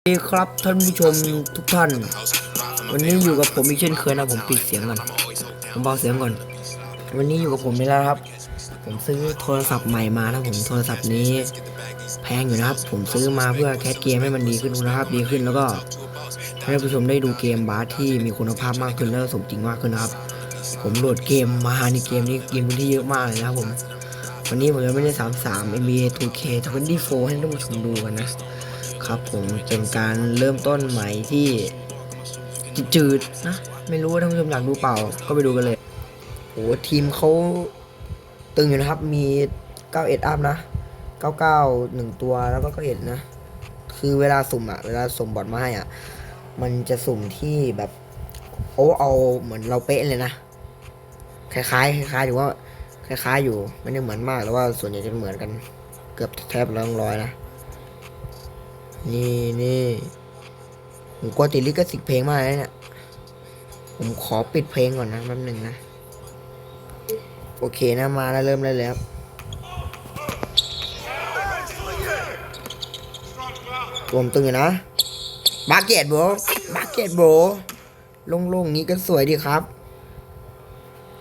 สวัสดีครับท่านผู้ชมทุกท่าน วันนี้อยู่กับผมอีกเช่นเคยนะผมปิดเสียงก่อนผมเบาเสียงก่อน วันนี้อยู่กับผมนี่แล้วครับ ผมซื้อโทรศัพท์ใหม่มานะผมโทรศัพท์นี้ แพงอยู่นะครับ ผมซื้อมาเพื่อแคสเกมให้มันดีขึ้นนะครับดีขึ้นแล้วก็ให้ท่านผู้ชมได้ดูเกมบาสที่มีคุณภาพมากขึ้นแล้วสมจริงมากขึ้นนะครับ ผมโหลดเกมมาในเกมนี้เกินพื้นที่เยอะมากเลยนะครับผมวันนี้ผมจะไม่ได้33 NBA 2K 24ให้ท่านผู้ชมดูกันนะ ครับผมเป็นการเริ่มต้นใหม่ที่จืดๆนะไม่รู้ว่าท่านผู้ชมอยากดูเปล่า ก็ไปดูกันเลยโอ้ทีมเขาตึงอยู่นะครับ มี 91 อัพนะ 99 1 ตัวแล้วก็91นะ คือเวลาสุ่มอะเวลาสุ่มบอทมาให้อะมันจะสุ่มที่แบบโอ้เอาเหมือนเราเป๊ะเลยนะ คล้ายๆ คล้ายๆอยู่ว่า คล้ายๆอยู่ไม่ได้เหมือนมากแต่ว่าส่วนใหญ่จะเหมือนกัน เกือบแทบร้อยร้อยนะ นี่นี่ผมกลัวติดลิขสิทธิ์เพลงมากเลยเนี่ย ผมขอปิดเพลงก่อนนะแป๊บหนึ่งนะ โอเคนะมาแล้วเริ่มได้เลยครับรวมตึงอยู่นะบาเกตโบบาเกตโบโล่งๆนี้ก็สวยดีครับ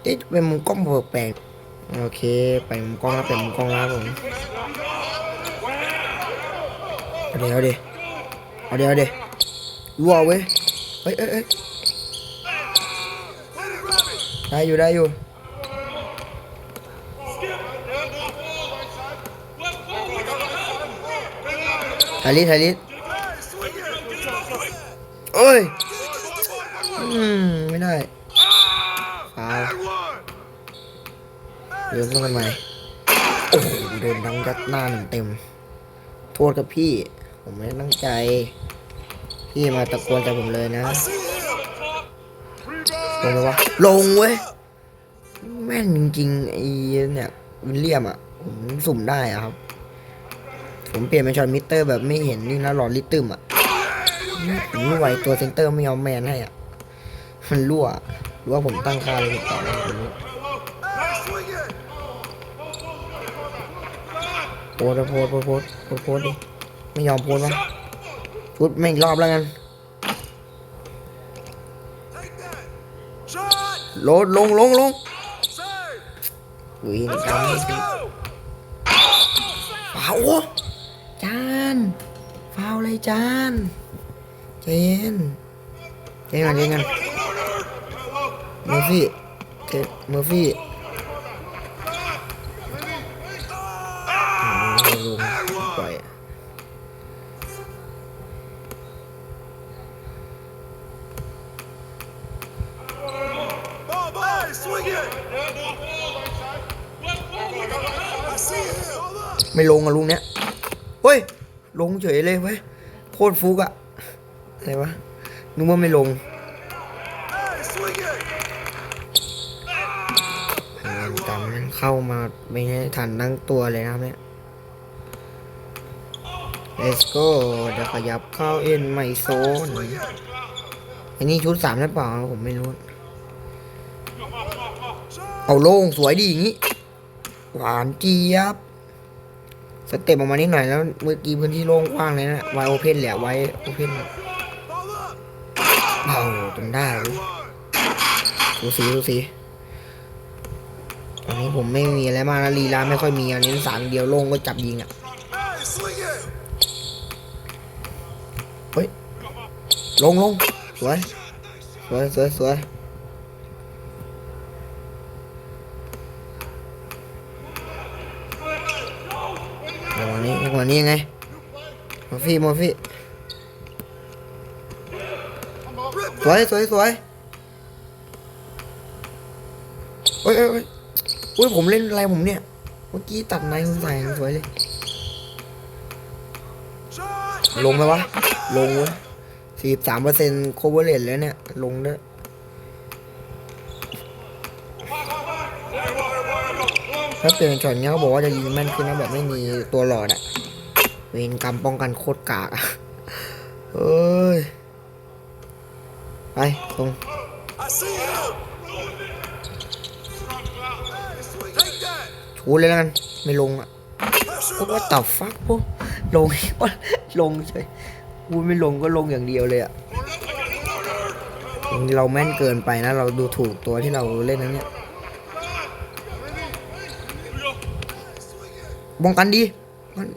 เอ๊ะเป็นมุมกล้องแปลกโอเค ไปมุมกล้องแล้วเป็นมุมกล้องแล้วผม เดี๋ยวเดี๋ยวเอาดี๋ยวเดี๋ยวรัวเว้ยเฮ้ยเอ้ยเอ้ยได้อยู่ได้อยู่ไทยลิสไทยลิสเอ้ย อืม ไม่ได้ฟาวเริ่มต้นกันใหม่โอ้โหโดนดังยัดหน้าหนึ่งเต็ม โทษกับพี่ ผมไม่ตั้งใจ พี่มาตะโกนใส่ผมเลยนะ ลงไหมวะ ลงเว้ย แม่นจริงๆไอ้เนี่ยวิลเลียมอะ ผมสุ่มได้อะครับ ผมเปลี่ยนเป็นช็อตมิเตอร์แบบไม่เห็นนี่นะหลอดลิตตึมอะผมไม่ไหวตัวเซนเตอร์ไม่ยอมแมนให้อะ มันรั่วรือว่าผมตั้งค่าเลยต่อไม่รู้โพสโพสโพสโพสโพสโพสดิ ไม่ยอมโพสต์วะพุดไม่งอีกรอบแล้วกันโหลดลงลงลงอุ้ยจานฟาวโอ้จานฟาวเลยจานเจนเจนกันเจนกันเมอร์ฟี่เจนเมอร์ฟี่ ไม่ลงอะลุงเนี้ยเฮ้ย ลงเฉยเลยเว้ยโคตรฟุกอะอะไรวะนึกว่าไม่ลง Hey, swing it! พยายามจำนั้นเข้ามาไม่ให้ทันตั้งตัวเลยนะเนี่ย Let's go เดี๋ยวขยับเข้าเอ็นไม่โซน อันนี้ชุดสามหรือเปล่าผมไม่รู้ เอาโล่งสวยดีอย่างนี้ หวานเจี๊ยบ สเต็ปออกมานิดหน่อยแล้วเมื่อกี้พื้นที่โล่งกว้างเลยนะไวโอเพนแหละไวโอเพนเบาจนได้ดูสีดูสีอันนี้ผมไม่มีอะไรมากนะลีลาไม่ค่อยมีอันนี้สามเดียวโล่งก็จับยิงอะเฮ้ยลงลงสวยสวยสวยสวย หวนี้จัวนี้ยังไงมอฟี่มอฟี่สวยสวยสวยโอ้ยโอ้ยโอ้ยผมเล่นอะไรผมเนี่ย เมื่อกี้ตัดในคุณใส่สวยเลย ลงไหมวะ ลงเว้ยสี่สามเปอร์เซ็นต์โคเวอร์เลนแล้วเนี่ย ลงด้วย ถ้าเปลี่ยนช็อตเนี้ยเขาบอกว่าจะยิงแม่นขึ้นนะแบบไม่มีตัวหลอดอะเวรกรรมป้องกันโคตรกากอะเอ้ย ไปตรงชูเลยแล้วกัน ไม่ลงอะ Pressure โอ้ว่าตับฟักพวกลงลงเฉยพูไม่ลงก็ลงอย่างเดียวเลยอะเราแม่นเกินไปนะ เราดูถูกตัวที่เราเล่นนะเนี่ย ป้องกันดีมัน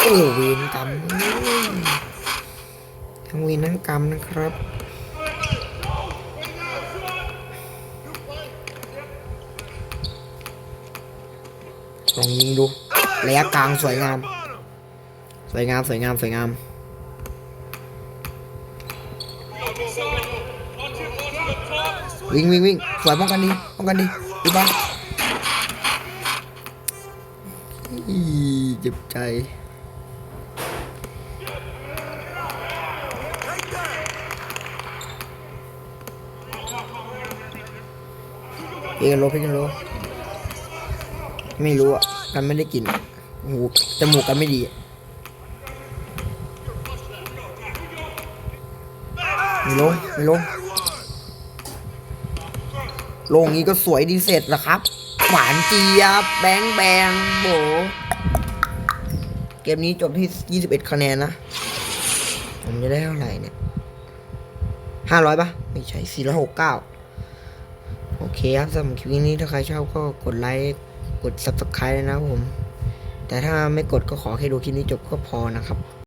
โอ้เวรกรรมทั้งเวรทั้งกรรมนะครับลองยิงดูระยะกลางสวยงาม สวยงามสวยงามสวยงามวิ่งวิ่งวิ่งสวยป้องกันดีป้องกันดีดีบ้า เจ็บใจเอกโลเพกันโลไม่รู้อะ กันไม่ได้กลินหูจมูกกันไม่ดีไม่ลงไม่ลงลงนี้ก็สวยดีเสร็จแล้วครับ หวานเจี๊ยบแบงแบงโบเกมนี้จบที่ 21 คะแนนนะ ผมจะได้เท่าไหร่เนี่ย 500ปะไม่ใช่ 469 โอเคครับสำหรับคลิปนี้ถ้าใครชอบก็กดไลค์กด subscribe นะครับผม แต่ถ้าไม่กดก็ขอแค่ดูคลิปนี้จบก็พอนะครับ